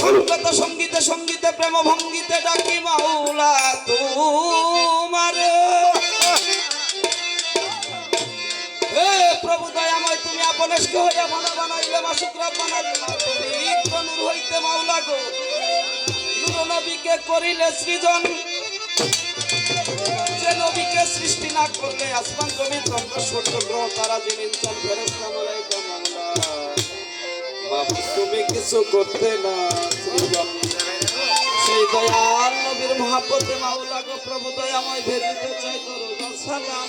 সঙ্গত সঙ্গীতে সঙ্গীতে প্রেম ভঙ্গিতে ডাকি মাওলা তোমার হে প্রভু দয়াময়, তুমি আপনেশকে হইয়া বানা বানাইলে মাসুকরা বানা পবিত্র নূর হইতে মাওলা গো। নূর নবীকে করিলে সৃজন, যে নবীকে সৃষ্টি না করলে আসমান জমিন চন্দ্র সূর্য গ্রহ তারা যে ইনসান তুমি কিছু করতে না, সৃজন। সেই দয়াল নবীর মহাপতে মাওলা গো প্রভু দয়াময়, ভেদিতে চাই করো সালাম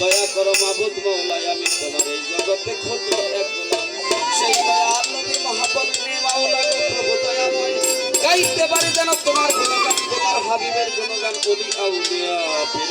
দয়া করো মাবুদ মৌলাই আমি তোমার এই জগতে ক্ষুদ্র এক সেই দয়াল নবী মহাপত মাওলা প্রভু দয়াময় গাইতে পারি যেন তোমার গুণগান। তোমার হাবিবের গুণগান করি আউলিয়া পীর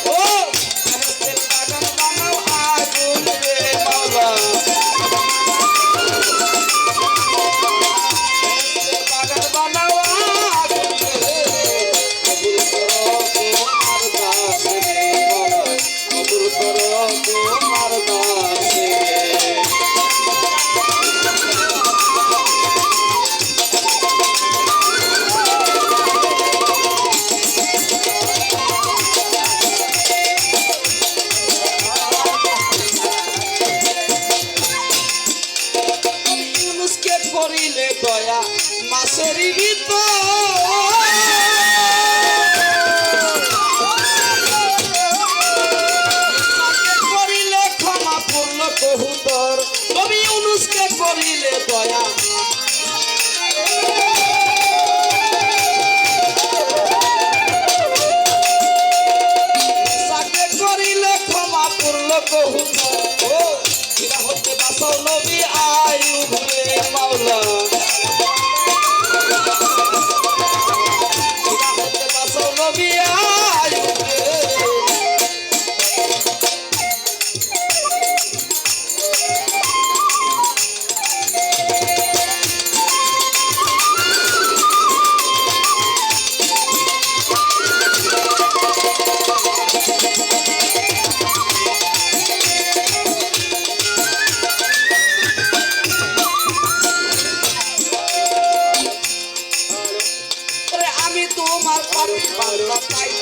দয়া মাসেরি ভিতর করিলে ক্ষমা পূর্ণ কহুতর কবি ইউনুসকে করিলে দয়া। করিলে ক্ষমা পূর্ণ কহুতর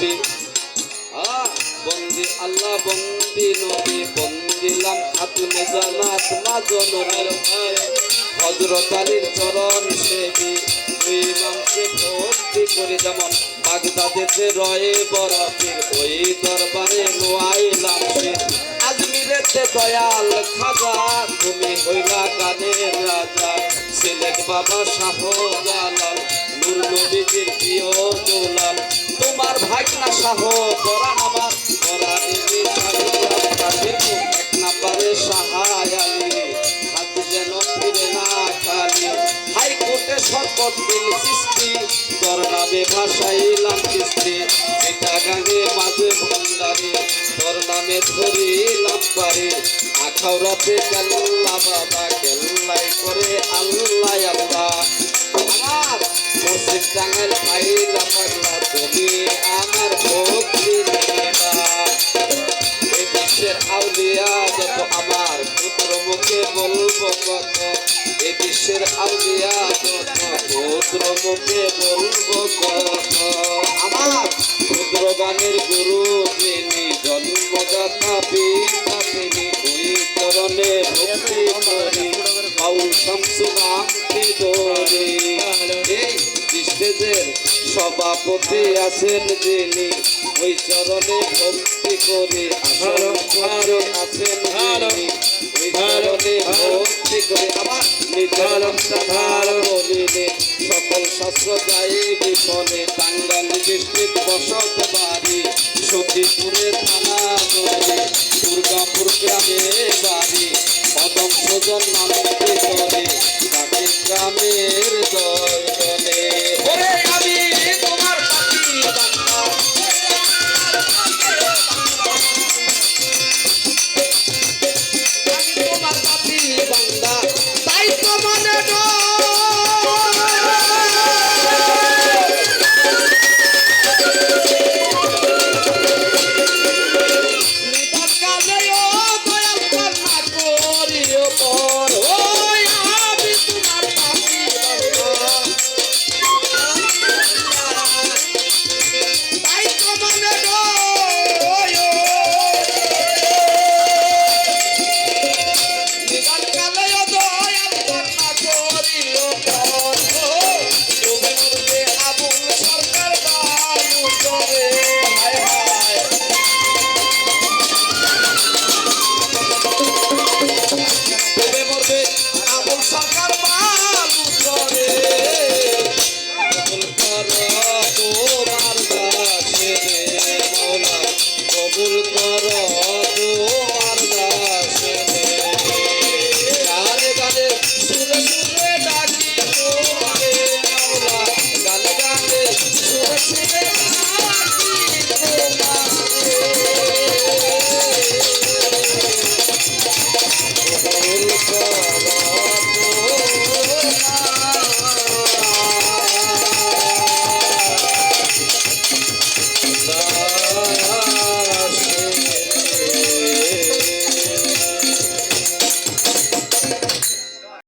নবী বন্দি, আল্লাহ বন্দি, নবী বন্দিলাম খাতুনে জানাত মা জননীর হজরত আলীর চরণ সেবী ওই মাংসে ভক্তি করে যেমন বাগদাদেতে রয়ে বরফের ওই দরবারে নোয়াইলাম আজমিরেতে দয়াল খাজা, তুমি হইলা কানের রাজা। সিলেট বাবা শাহ জালাল নূর নবীজির প্রিয় দোলাল। তোমার ভাগনা শাহ পরাণ আমার পরাণী এক নাম্বারে সাহায় আলী? হাত যেন ফিরে না খালি। শপথ দিল সৃষ্টি, তোর নামে ভাসাইলাম কিস্তি এটা গাঙে মাঝে ভান্ডারে, তোর নামে ধরিলাম পারে আখাউরাতে কেল্লা বাবা কেল্লাই করে আল্লাহ আল্লাহ। আমার মসজিদ আইলা পাগলা, তুমি আমার ভক্তি এই বিশ্বের আউলিয়া যত আমার পুত্র, মুখে বলব কত। এই বিশ্বের আউলিয়া যত মুখে বলব কত আমার ক্ষুদ্র গানের গুরু তিনি জন্মদাতা পিতা তিনি ওই চরণে ভক্তি করি। বাউল শামসু নাম ধরে। এই স্টেজের সভাপতি আছেন যিনি ওই চরণে ভক্তি করে। আসল আছেন যিনি। ভারতে ভক্তি করে আবার নিত্যানন্দ ভারতে সকল শাস্ত্র যাই বিপদে টাঙ্গাল ডিস্ট্রিক্ট বসত বাড়ি। সতীপুরে গ্রামের দর্শনে Gloria, oh